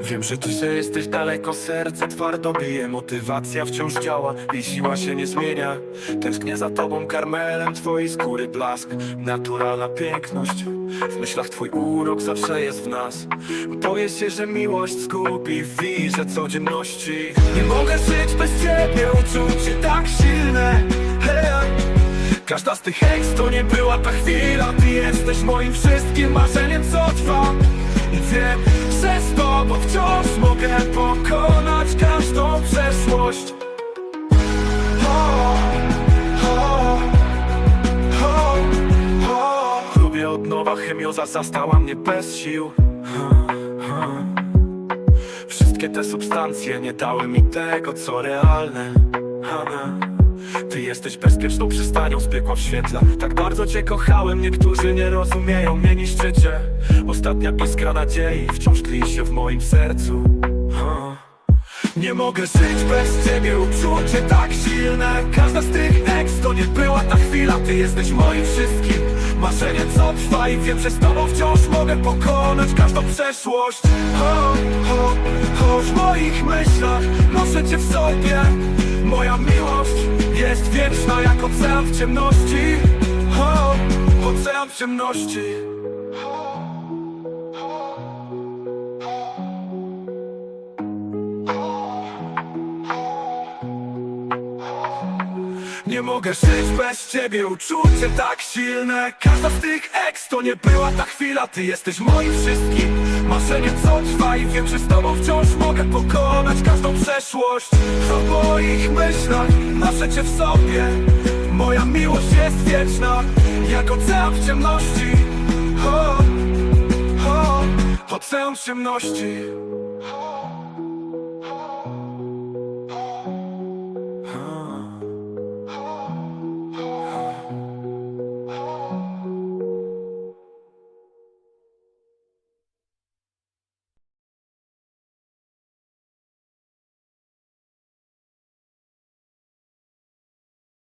Wiem, że ty, że jesteś daleko, serce twardo bije Motywacja wciąż działa i siła się nie zmienia. Tęsknię za tobą karmelem, twojej skóry blask. Naturalna piękność, w myślach twój urok zawsze jest w nas. Boję się, że miłość zgubi wirze codzienności. Nie mogę żyć bez ciebie, uczucie tak silne. Każda z tych eks to nie była ta chwila. Ty jesteś moim wszystkim marzeniem co trwa. I wiem, wciąż mogę pokonać każdą przeszłość. Lubię od nowa chemioza zastała mnie bez sił. Wszystkie te substancje nie dały mi tego co realne Ty jesteś bezpieczną przystanią z piekła w świetle? Tak bardzo cię kochałem, niektórzy nie rozumieją mnie niszczycie. Ostatnia iskra nadziei wciąż tkwi się w moim sercu. Nie mogę żyć bez ciebie, uczucie tak silne. Każda z tych eks to nie była ta chwila. Ty jesteś moim wszystkim. Marzenie co trwa i wiem, że z tobą wciąż mogę pokonać każdą przeszłość. Ho, ho, ho, W moich myślach noszę cię w sobie. Moja miłość jest wieczna jak ocean w ciemności. Ho, Ocean w ciemności. Nie mogę żyć bez ciebie, uczucie tak silne. Każda z tych eks to nie była ta chwila. Ty jesteś moim wszystkim. Marzenie co trwa i wiem, że z tobą wciąż mogę pokonać każdą przeszłość. W moich myślach noszę cię w sobie. Moja miłość jest wieczna Jak ocean w ciemności. O, o, Ocean w ciemności